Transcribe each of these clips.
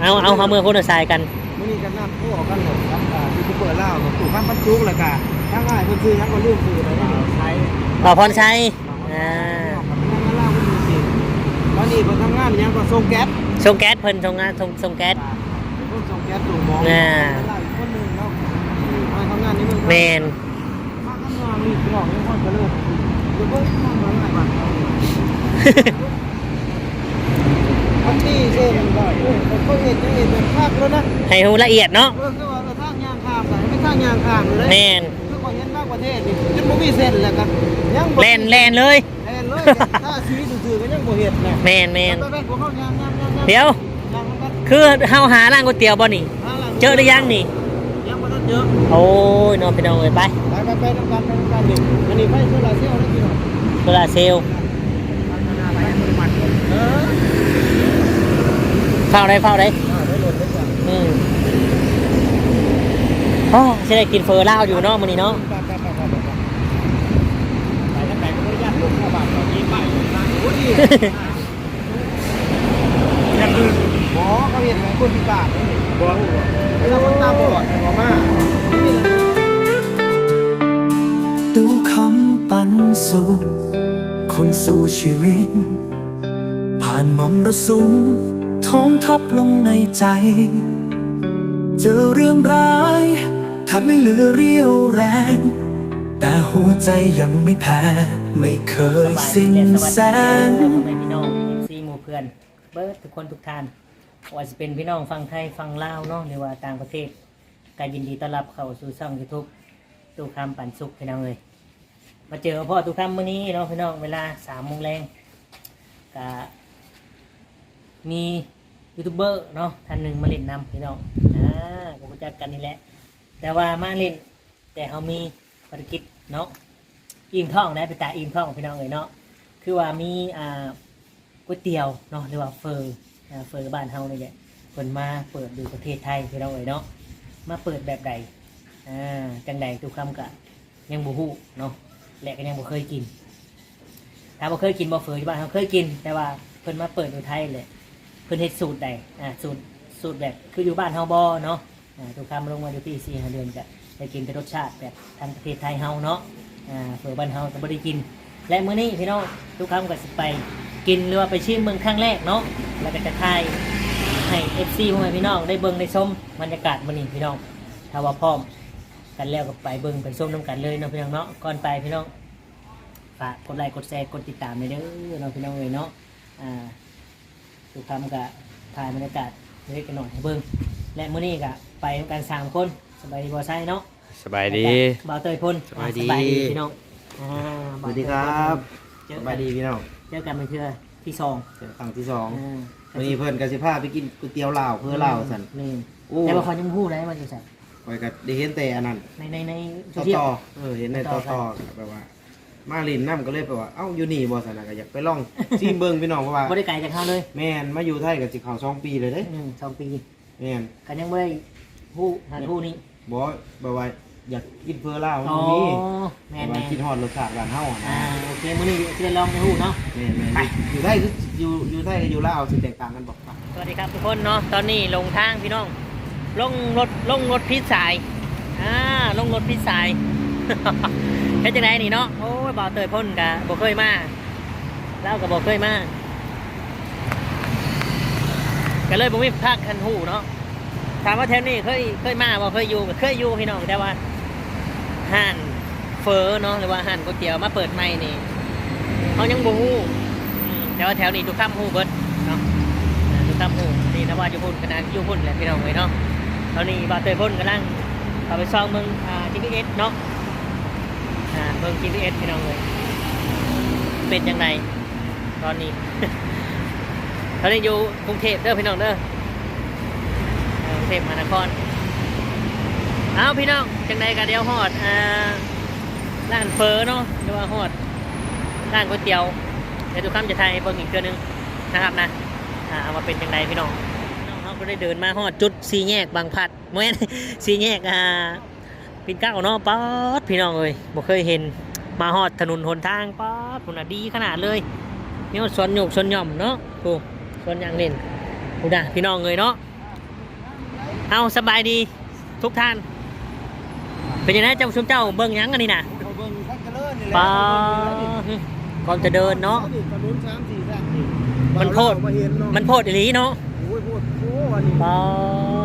เอาเอาเอามือคนละสายกันมื้อนี้กันนำผู้ออกกันหมดครับอ่ายูทูบเบอร์ลาวกับตู่ข้ามปันจุกแล้วก็ทั้งอ้ายเพิ่นซื้อทั้งบ่ลืมซื้อเลยนะใช้บ่าวพรชัยอ่ากับทั้งลาวเพิ่นมีสิตอนนี้เพิ่นทำงานยังก็ส่งแก๊สส่งแก๊สเพิ่นส่งงานส่งส่งแก๊สเป็นคนส่งแก๊สตู่หมองอ่าลาวอีกคนหนึงเนาะที่มาทำงานในเมืองไทยแมนมาทำงานนี่พี่น้องยังพอเจริญเดี๋ยวเพิ่นมาเมืองไหนบ้างครับวันนี้เช่นว่าโอ้ยผมก็เห็นยังเห็นเป็นภาพแล้วนะ ให้หูละเอียดเนาะ เออคือว่าเออทางยางข้ามกันไม่ทางยางข้ามเลย แม นะ น คือคนเห็นบางประเทศนี่ยังบ่มีเส้นเลยครับยังบ่ แลนแลนเลย แลนเลยถ้าชีวิตซื่อๆก็ยังบ่เห็นนะ แมนแมน ไปไปพวกเขายางยางยางยาง เดี๋ยว ยางมันก็ คือเฮาหาร้านก๋วยเตี๋ยวบ่นี่ หาหลั เจอหรือยังนี่ ยังบ่ทันเจอ โอ้ยน้องพี่น้องเอ้ยไป ไปไปไปนำกันไปนำกันนี่อันนี้ไฟโซลาร์เซลล์นะพี่น้อง โซลาร์เซลล์ ไปบริมันเออ อ เฝ้าได้เฝ้าได้อ่าได้รถได้จ้ะอืมอ๋อจะได้กินเฟอร์ลาอยู่เนาะมื้อนี้เนาะไปไปไปไปไปไปแล้วแต่ก็บ่ได้ยัดลูกเข้าบานตอนนี้ไปอยู่ทางคือหมอเขาเห็นไหมคนพิการนี่บ่แล้วคนตาบอดหมอมาดูคำปันสุขคนสู่ชีวิต ผ่านมรสุม ท้องทับลงในใจ เจอเรื่องร้ายทำให้เหลือเรี่ยวแรง แต่หัวใจยังไม่แพ้ ไม่เคยสิ้นแสงพี่น้อง FC หมู่เพื่อน เบิร์ดทุกคนทุกท่านว่าจะเป็นพี่น้องฟังไทยฟังลาวเนาะหรือว่าต่างประเทศก็ยินดีต้อนรับเข้าสู่ช่อง YouTube ตู้คำปันสุขพี่น้องเลยมาเจอพ่อตู้คำมื้อนี้เนาะพี่น้องเวลาสามโมงแรงก็มี ยูทูบเบอร์เนาะท่านหนึ่งมาเล่นนำพี่น้องอ่าก็รู้จักกันนี่แหละ แต่ว่ามาเล่น แต่เขามีภารกิจเนาะอิ่มท้องนะไปตาอิ่มท้องพี่น้องเลยเนาะคือว่ามีอ่าก๋วยเตี๋ยวเนาะหรือว่าเฟอร์เฟอร์บ้านเฮานี่แหละเพิ่นมาเปิดดูประเทศไทยพี่น้องเลยเนาะมาเปิดแบบใดอ่าจังใดทุกคำกะยังบ่ฮู้เนาะและก็ยังบ่เคยกินถ้าบ่เคยกินบ่เฟอร์ที่บ้านเขาเคยกิน แต่ว่าเพิ่นมาเปิดดูไทยเลย เพิ่นเฮ็ดสูตรใดอ่าสูตรสูตรแบบคืออยู่บ้านเฮาบ่เนาะอ่าทุกคำลงมาอยู่ที่4 5เดือนก็ได้กินเป็นรสชาติแบบทางประเทศไทยเฮาเนาะอ่าเผื่อบ้านเฮาก็บ่ได้กิน และมื้อนี้พี่น้องทุกครั้งก็สิไปกินหรือว่าไปชิมเมืองครั้งแรกเนาะแล้วก็จะทายให้ FC พวกพี่น้องได้เบิ่งได้ชมบรรยากาศมื้อนี้พี่น้องถ้าว่าพร้อมกันแล้วก็ไปเบิ่งไปชมน้ำกันเลยเนาะพี่น้องเนาะก่อนไปพี่น้องฝากกดไลค์กดแชร์กดติดตามเลยเด้อเนาะพี่น้องเอ้ยเนาะอ่า ทุกคำก็ถ่ายบรรยากาศเล็กๆน้อยๆให้เบิ่งและมื้อนี้ก็ไปกันสามคนสบายดีบ่ใช่เนาะสบายดี บ่าวเตยพ่นสบายดี พี่น้องอ่าสวัสดีครับเจอสกับานยดีพี่น้องเจอกันเป็นเทื่อที่สองเจอครั้งที่สองอ่า วันนี้เพิ่นกับสิพาไปกินก๋วยเตี๋ยวลาวเพื่อลาวสันนี่โอ้แต่ว่าเขายังพูดได้มันจะใส่คอยก็ได้เห็นแต่อันนั้นในในในโซต่อเชียล ต่อเออเห็นในต่ต่ออต่ต่ออแบบว่า มาลินน้ำก็เลยแปลว่าเอ้าอยู่นี่บ่สันน่ะก็อยากไปลองชิมเบิ่งพี่น้องเพราะว่าบ่ได้ไกลจากเขาเลยแม่นมาอยู่ไทยก็สิเข้าสองปีเลยเด้อืมสองปีแม่นกันยังไม่ได้พูดหาพูดนี้บ่แบบว่าอยากกินเพื่อลาวอ๋อนี่แม่แบบแม่ว่ากินฮอดรสชาติบ้านเฮาอะอ่านะโอเคมื้อนี้จะได้ลองไปพูดเนาะ แม่นแม่นไป อยู่ไทยคืออยู่อยู่ไทยกับอยู่ลาวสิแตกต่างกันบ่ปะสวัสดีครับทุกคนเนาะตอนนี้ลงทางพี่น้องลงรถลงรถพิษสายอ่าลงรถพิษสาย เฮ็ดจังไดนี่เนาะโอ้ยบ่าวเตยพ่นกะบ่เคยมาเล่ากับบ่เคยมาก็เลยบ่มีภาคคันหูเนาะถามว่าแถวนี้เคยเคยมาบ่เคยอยู่เคยอยู่พี่น้องแต่ว่าห้านเฟอเนาะหรือว่าห้านก๋วยเตี๋ยวมาเปิดใหม่นี่เขายังบ่ฮู้แต่ว่าแถวนี้ทุกค่ำฮู้เบิดเนาะทุกท่านผู้นี่นะว่าอยู่พุ่นขนาดอยู่พุ่นแหละพี่น้องเลยเนาะตอนนี้บาเตยพุ่นกำลังเข้าไปซองมืองอ่า GPS เนาะอ่าเือง GPS พี่น้องเลยเป็นยังไงตอนนี้ตอนนี้อยู่กรุงเทพเด้อพี่น้องเด้อกรุงเทพมหานครเอาพี่น้องจังใดกันเดียวฮอดอ่าร้านเฟอเนาะหรือว่าฮอดร้านก๋วยเตี๋ยวเดี๋ยวทุกคำจะทายเบิ่งอีกเทื่อนึงนะครับนะเอามาเป็นจังไดพี่น้องน้องเขาก็ได้เดินมาฮอดจุดสีแยกบางพัดเมื่อสีแยกอ่า ปินเก้าเนาะป๊อดพี่น้องเอ้ยบ่เคยเห็นมาฮอดถนนหนทางป๊อดพุ่นน่ะดีขนาดเลยนี่ว่าสวนหยกสวนหย่อมเนาะโอ้สวนยางเล่นพุ่นน่ะพี่น้องเอ้ยเนาะเอาสบายดีทุกท่าน เป็นยังไงเจ้าชมเจ้าเบิ่งหยังกันนี่นะเขาเบิ่งทักกะเลิศนี่แหละปาก่อนจะเดินเนาะถนนสามสี่แยกนี่มันโพดมาเห็นเนาะมันโพดอีหลีเนาะโอ้ยโพดโอ้วันนี้ปา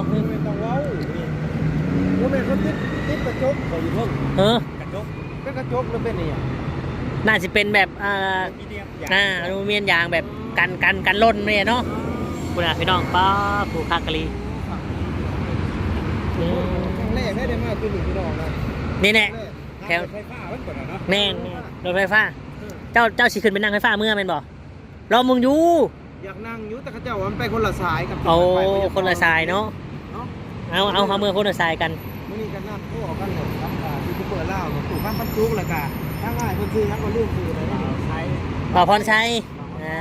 ไม่ ต้องเว้านี่โอ้แม่เขาติดติดกระจกเขาอยู่เพิ่งเออ กระจกเป็นกระจกหรือเป็นอะไรอะน่าจะเป็นแบบอ่ามีเดียมอ่าอลูมิเนียมยางแบบกันกันกันล่นเนี่ยเนาะคุณอาพี่น้องป้าผูกคากะลีอืมครั้งแรกได้ได้มาคือหนึ่งพี่น้องนะนี่แน่ แถแถววไฟฟ้ามันก่อนนะเนาะแน่นรถไฟฟ้า เจ้าเจ้าสิขึ้นไปนั่งไฟฟ้าเมื่อแม่นบ่รอมึงอยู่อยากนั่งอยู่แต่เขาเจ้าว่ามันไปคนละสายกับเอาไปบ่อยกคนละสายเนาะ เนาะเอาเอาเอาเมื่อคนละสายกันมื่ อนี้กันนั่นโอ้ออกกันหมดครับอ่าที่กูเปิดเล่าถูกข้ามพันจุกเลยกะถ้าง่ายคนซื้อทั้งคนลืมซื้อเลยนะใช้บ่าวพรชัยอ่า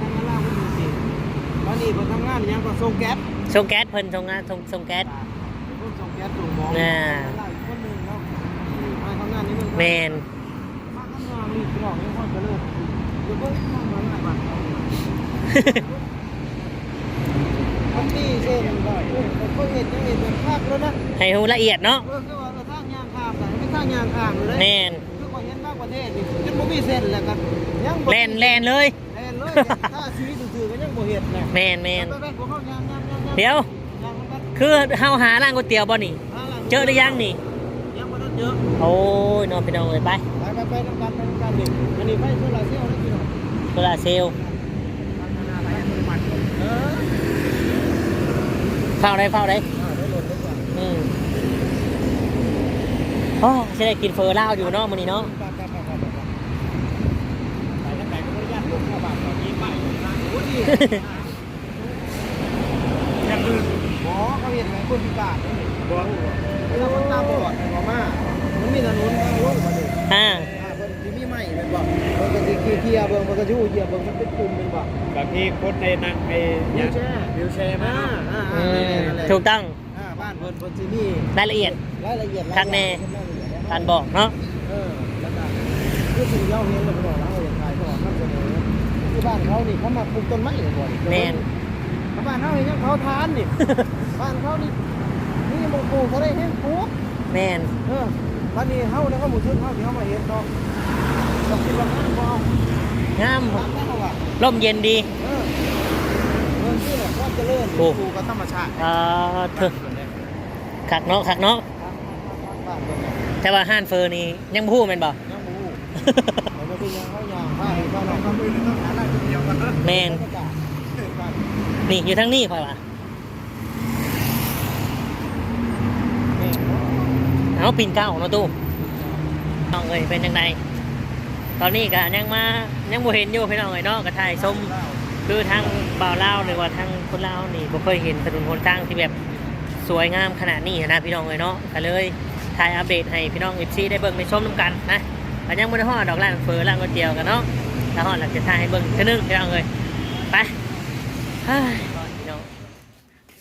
นั่นเล่าคนจริงตอนนี้คนทำงานยังก็ส่งแก๊สส่งแก๊สเพิ่นส่งงานส่งส่งแก๊สคนส่งแก๊สส่งหมองอ่าเล่าอีกคนหนึงเนาะมาทำงานนี้มึงแมนมาทำงานนี่กรอกยังคนจะเลิกเดี๋ยวเพิ่งทำมาหลายวันคนที่เช่นก็เออเขาเห็นยัง ให้หูละเอียดเนาะ เออคือว่าเราสร้างยางข้ามแต่ไม่สร้างยางข้ามเลย แมน คือว่าเห็นบางประเทศนี่จนบ่มีเส้นแล้วกันยังบ่ แลนแลนเลย แล่นเลยถ้าชีวิตซื่อๆก็ยังบ่เห็นแหละ แมนแมน ไปๆพวกเขายางยางยาง เดี๋ยว ยางมันก็ คือเฮาหาร้านก๋วยเตี๋ยวบ่นี่ หาหลัง เจอหรือยังนี่ ยังบ่ทันเจอ โอ้ยนอนพี่น้องเลยไป ไปไปไปน้ำกันไปน้ำกันนี่อันนี้ไปโซลาร์เซลล์นะพี่น้อง โซลาร์เซลล์ เฝ้าได้เฝ้าได้อ่าได้โหลดได้ก่อนอืมโอ้จะได้กินเฟอร์ล่าอยู่เนาะมื้อนี้เนาะไปไปไปไปไปไปทางไหนก็บ่ได้ยากลงเข้าบ้านตอนนี้ไปทางโอ้ดีอยากคือหมอเขาเห็นไหมคนพิการนี่บ่เวลาคนตาบอดหมอมามันมีถนนทางลงมาดิอ่าอ่าเพิ่นมีไม้เป็นบ่ เพิ่นก็สิเคลียร์เบิ่งเพิ่นก็สิฮู้เหยียบเบิ่งมันเป็นปุ่มเป็นบ่บางทีคนในนั่งไอ้วิยัวแชร์วิวแชร์มาอ่าอ่าอือ่ามนั่นแหละถูกต้องอ่าบ้านเพิ่นเพิ่นสิมีรายละเอียด รายละเอียดข้างในการบอกเนาะเออแล้วก็คือสิ่งที่เราเห็นแล้วก็บอกเราอย่างไรก็บอกนำเสนอที่บ้านเขานี่เขามาปลูกต้นไม้เลยบ่นี่แมนบ้านเขานี่ยังเขาทานนี่ บ้านเขานี่นี่มงปลูกเขาได้เห็นปลูกแมนเออบ้านนี้เฮาเนี่ยเขาหมู่ชนเฮาที่เขามาเห็นเนาะ งามร่มเย็นดีเมืองที่เนี่ยควาเจริญโอ้สู่กับธรรมชาติอ่าเถอะขักเนาะขักเนาะแต่ว่าห้านเฟอร์นี่ยังบ่ฮู้แม่นบ่ยังบ่ฮู้แต่ว่าเป็นยังเขาย่างบ้านบ้านเราก็มือต้องหาอะไรเดียวกันเนาะแมนนี่อยู่ทั้งนี้ค่อยว่ะเอาปิ่นเก้าเนาะตู้น้องเอ้ยเป็นจังได ตอนนี้ก็ยังมายังบ่เห็นอยู่พี่น้องเอ้ยเนาะก็ถ่ายชมคือทางบ่าวลาวหรือว่าทางคนลาวนี่บ่เคยเห็นถนนหนทางที่แบบสวยงามขนาดนี้นะพี่น้องเอ้ยเนาะก็เลยถ่ายอัปเดตให้พี่น้อง FC ได้เบิ่งได้ชมนํกันนะก็ยังบ่ได้ฮอดดอกร้านเฟอร้านก๋วยเตี๋ยวกันเนาะถ้าฮอดแล้วจะถ่ายให้เบิ่งเทื่อนึงพี่น้องเอ้ยไปเฮ้ยพี่น้อง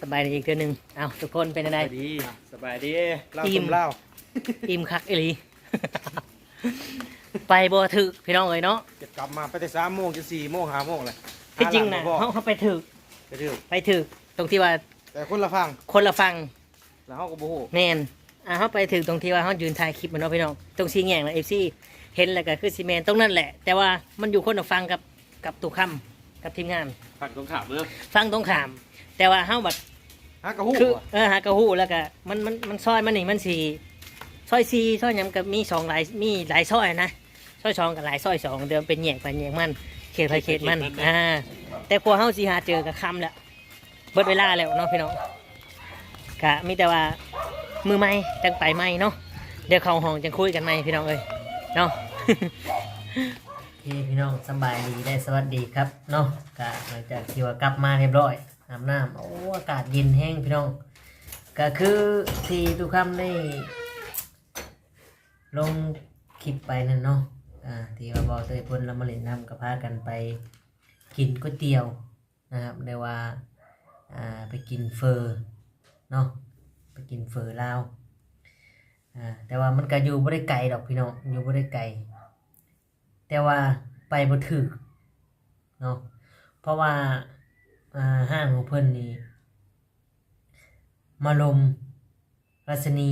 สบายดีอีกเทื่อนึงเอ้าทุกคนเป็นจังไดสบายดีสบายดีเล่าอิ่มสมเล่าอิ่มคักอีหลี ไปบ่ถึกพี่น้องเอ้ยเนาะจะกลับมาไปแต่สามโมงจะสี่โมงห้าโมงเลยที่จริงนะหาหลเขาบ่เขาไปถึกไปเรื่อยไปถึกตรงที่ว่าแต่คนละฟังคนละฟังแล้วเขาก็บ่ฮู้แน่นอ่าเขาไปถึกตรงที่ว่าเขายืนถ่ายคลิปมันเนาะพี่น้องตรงซีแง่งนะเอฟซีเห็นแล้วก็คือซีเมนตรงนั้นแหละ แต่ว่ามันอยู่คนละฟังกับกับตุกคำกับทีมงานผักตรงขามเรื่องฟังตรงขาม แต่ว่าเขาแบบฮะก็ฮู้คือว่ะเออหากระหูแล้วก็มันมันมันซอยมันนี่มันสีซอยซีซอยหยังกับมีสองหลายมีหลายซอยนะ ซอยสองกับหลายซอยสองเดิมเป็นแยกไปแยกมันเขตไปเขตมันอ่าแต่พอเฮาสิหาเจอกับคำแล้วเบิดเวลาแล้วเนาะพี่น้องกะมีแต่ว่ามือไม่จังไปไม่เนาะเดี๋ยวเข้าห้องจังคุยกันไหมพี่น้องเอ้ยเนาะพี่พี่น้องสบายดีได้สวัสดีครับเนาะกะหลังจากที่ว่ากลับมาเรียบร้อยอาบน้ำโอ้อากาศเย็นแห้งพี่น้องก็คือที่ทุกคำได้ลงคลิปไปนั่นเนาะ อ่าที่ว่าบอเตยพลละมาเล่นน้ำกับพากันไปกินก๋วยเตี๋ยวนะครับได้ว่าอ่าไปกินเฟอร์เนาะไปกินเฟอร์ลาวอ่าแต่ว่ามันก็อยู่บ่ได้ไกลดอกพี่น้องอยู่บ่ได้ไกลแต่ว่าไปบ่ถึกเนาะเพ à, ราะว่าอ่าห้างของเนา à, อ่าห้างของเพิ่นนี่อ่าแต่ว่ามันก็อยู่บ่ได้ไกลแต่ว่าไปบ่ถึกเนาะเพราะว่าห้างของเพิ่อนนี่อ่าห้างของเพิ่นนี่อ่าแต่ว่ามันก็อยู่บ่ได้ไกลดอกพี่น้องอยู่บ่ได้ไกลแต่ว่าไปบ่ถึกเนาะเพราะว่าอ่าห้างของเพิ่นนี่มาลมรัศนี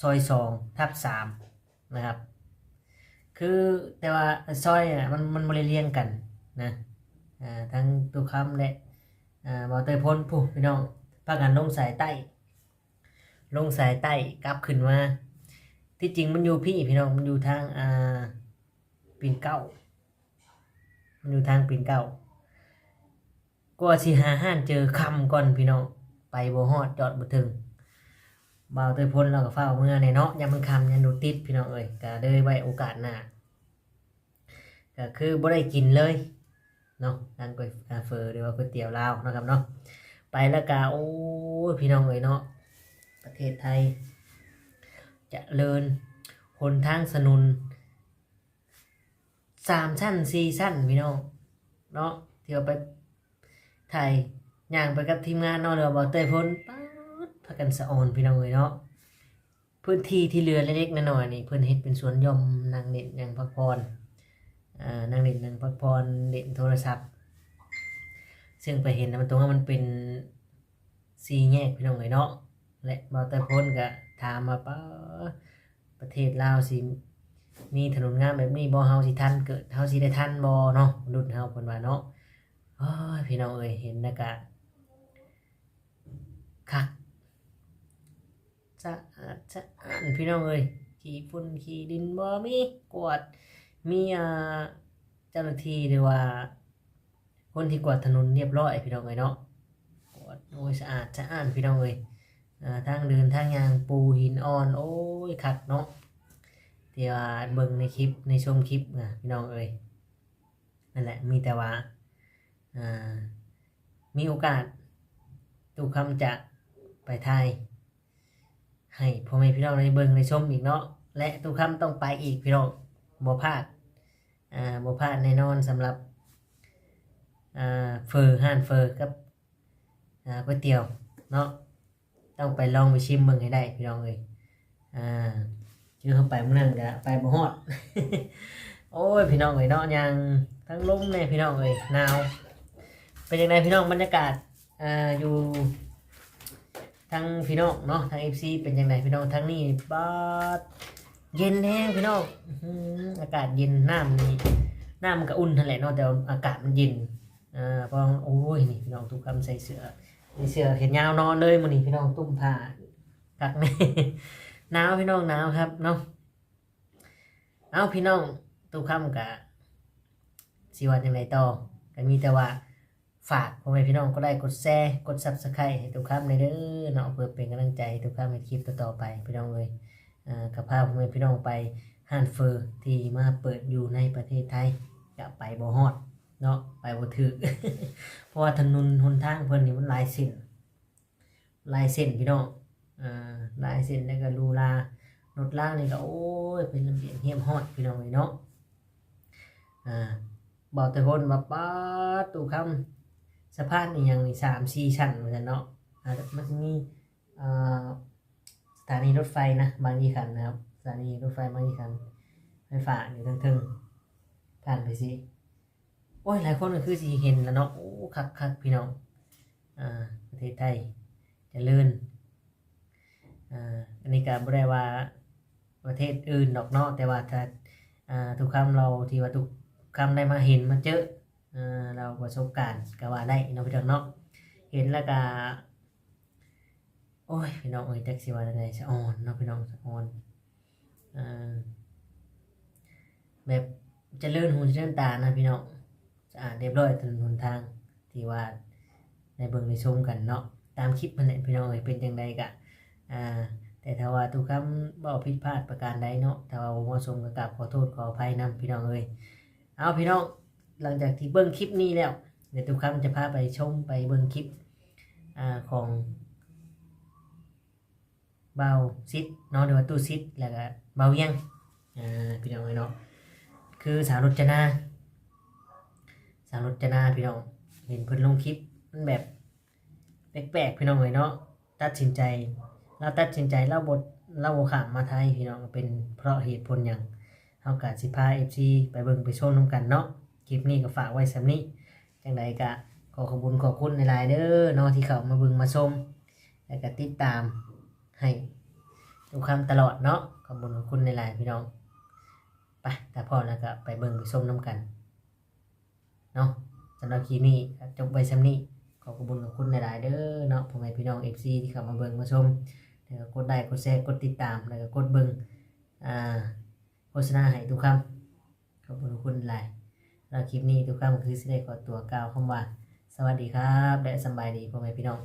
ซอยสองทับสามนะครับ คือแต่ว่าซอยอะมันมันบริเรียงกันนะอ่าทั้งตุคำและอ่าบอเตยพ้นผู้พี่น้องพากันลงสายใต้ ลงสายใต้กลับขึ้นมาที่จริงมันอยู่พี่พี่น้องมันอยู่ทางอ่าปีนเก้ามันอยู่ทางปีนเก้าก็สิหาห้านเจอคำก่อนพี่น้องไปบ่ฮอดจอดบ่ถึง บ่าวเตยพ้นเราก็เฝ้าเมื่อในเนาะยามมันคำยันดูติดพี่น้องเอ้ยก็เลยไว้โอกาสหน้าก็คือบ่ได้กินเลยเนาะทางก๋วยเฟอหรือว่าก๋วยเตี๋ยวลาวนะครับเนาะไปแล้วก็โอ้พี่น้องเอ้ยเนาะประเทศไทย จะเลินหนทางสนุนสามชั้นสี่ชั้นพี่น้องเนาะเที่ยวไปไทยย่างไปกับทีมงานเนาะเรือบ่าวเตยพ้นป๊า พากันสะออนพี่น้องเอ้ยเนาะพื้นที่ที่เรือเล็กๆน้อยๆนี่เพิ่อนเฮ็ดเป็นสวนยมนางเล่นนางพักผ่อนางเล่นนางพักผ่อนเล่นโทรศัพท์ ซึ่งไปเห็นนะมันตรงว่ามันเป็นสีแยกพี่น้องเอ้ยเนาะและบ่าวแต่พ้นก็ถามมาป้าประเทศลาวสิมีถนนงามแบบนี้บ่เฮาสิทันเกิดเฮาสิได้ทันบ่เนาะรุ่นเฮาเพิ่นว่าเนาะโอ้ยพี่น้องเอ้ยเห็นแล้วก็คักะอาดสะอาดพี่น้องเอ้ยขี่ฝุ่นขี่ดินบ่มีกวาดมีเจ้าหน้าที่หรือว่า คนที่กวาดถนนเรียบร้อยพี่น้องเอ้ยเนาะกวาดโอ้ยสะอาดสะอาดพี่น้องเอ้ยทางเดินทางยางปูหินอ่อน โอ้ยคักเนาะที่ว่าเบิ่งในคลิปในชมคลิปนะพี่น้องเอ้ยนั่นแหละมีแต่ว่ามีโอกาสตุกคำจะไปไทย ให้พ่อแม่พี่น้องในเบิ่งในชมอีกเนาะและทุกคำต้องไปอีกพี่น้องบ่พลาดอ่าบ่พลาดแน่นอนสำหรับอ่าเฟอร์ห้านเฟอร์กับอ่าก๋วยเตี๋ยวเนาะต้องไปลองไปชิมเบิ่งให้ได้พี่น้องเอ้ยอ่าชื่อเข้าไปมื้อนั้นก็ไปบ่ฮอด โอ้ยพี่น้องเอ้ยเนาะยังทั้งลมเลยพี่น้องเอ้ยหนาวเป็นยังไงพี่น้องบรรยากาศอ่าอยู่ ทั้งพี่น้องเนาะทั้งเอฟซีเป็นยังไงพี่น้องทั้งนี้บ้าดเย็นแห้งพี่น้องอากาศเย็นน้ำนี่น้ำมันก็อุ่นนั่นแหละเนาะแต่อากาศมันเย็นอ่าเพราะโอ้ยนี่พี่น้องทุกคำใส่เสื้อใส่เสื้อเห็นยาวนอนเลยมันนี่พี่น้องตุ้มผ้ากักแน่หนาวพี่น้องหนาวครับเนาะเอาพี่น้องทุกคำกะสิว่าจังไรต่อก็มีแต่ว่า ฝากพ่อแม่พี่น้องก็ได้กดแชร์กด subscribe ให้ทุกคำในเด้อเนาะเพื่อเป็นกำลังใจให้ทุกคำในคลิปต่อๆไปพี่น้องเลยกับพาพ่อแม่พี่น้องไปห้านเฟอร์ที่มาเปิดอยู่ในประเทศไทยจะไปบ่ฮอดเนาะไปบ่ถึกเพราะว่าถนนหนทางเพิ่นนี่มันหลายเส้นหลายเส้นพี่น้องหลายเส้นแล้วก็ลูลารถล่างนี่ก็โอ้ยเป็นลำเบียงเฮียมฮอดพี่น้องเลยเนาะบอกแต่คนว่าป้าตู่คำ สะพานนี่ยังมีสามสี่ชั้นเหมือนกันเนาะอาจจะมันจะมีสถานีรถไฟนะบางยี่ขันนะครับสถานีรถไฟบางยี่ขันไฟฟ้าอยู่ทั้งทึงผ่านไปสิโอ้ยหลายคนก็คือสิเห็นแล้วเนาะโอ้คักคักพี่น้องอ่าประเทศไทยเจะเลื่อนอ่าอันนี้ก็บ่ได้ว่าประเทศอื่นดอกเนาะแต่ว่าถ้าอ่าทุกคำเราที่ว่าทุกคำได้มาเห็นมาเจอ เราประสบการณ์ก็ว่าได้เนาะพี่น้องเนาะเห็นแล้วก็โอ้ยพี่น้องเอ้ยแท็กซี่ว่าไงสะออนเนาะพี่น้องสะออนแบบเจะเลื่อนหูเจะเลื่อนตานะพี่น้องสะอาดเรียบร้อยถนนหนทางที่ว่าในเบิ่งในชมกันเนาะตามคลิปมันแหละพี่น้องเอ้ยเป็นจังไดกะอ่าแต่ถ้าว่าทุกคำบ่ผิดพลาดประการใดเนาะถ้าว่าบ่เหมาะสมก็กราบขอโทษขออภัยนํพี่น้องเอ้ยเอาพี่น้อง หลังจากที่เบิ้งคลิปนี้แล้ว เดี๋ยวทุกคำจะพาไปชมไปเบิ้งคลิปอของเบาซิดเนาะหรือว่าตู้ซิดแล้วก็เบาเยังอ่าพี่น้องเนาะคือสาวรจนา สาวรจนาพี่น้องเห็นเพิ่นลงคลิปมันแบบแปลกๆพี่น้องเลยเนาะตัดสินใจเราตัดสินใจเล่าบทเล่าขามมาไทยพี่น้องเป็นเพราะเหตุผลอย่างเฮากะสิพา FC ไปเบิ่งไปชมนํกันเนาะ คลิปนี้ก็ฝากไว้สำนี้จังใดก็ขอขอบคุณขอบคุณในไลน์เด้อเนาะที่เขามาบิ่งมาชมแล้วก็ติดตามให้ทุกคำตลอดเนาะขอบคุณขอบคุณในไลน์พี่น้องไปแต่พอแล้วก็ไปเบิ่งไปส้มน้ำกันเนาะสำหรับคลิปนี้จบไปซ้ำนี้ขอขอบคุณขอบคุณในไลน์เด้อเนาะพ่อแม่พี่น้อง FC ที่เข้ามาเบิ่งมาชมแล้วก็กดไลค์กดแชร์กดติดตามแล้วก็กดเบิ่งอ่าโฆษณาให้ทุกคำขอบคุณขอบคุณหลาย คลิปนี้ทุกครั้งคือสิได้ขอตัวกล่าวคำว่า สวัสดีครับ และสบายดีพ่อแม่พี่น้อง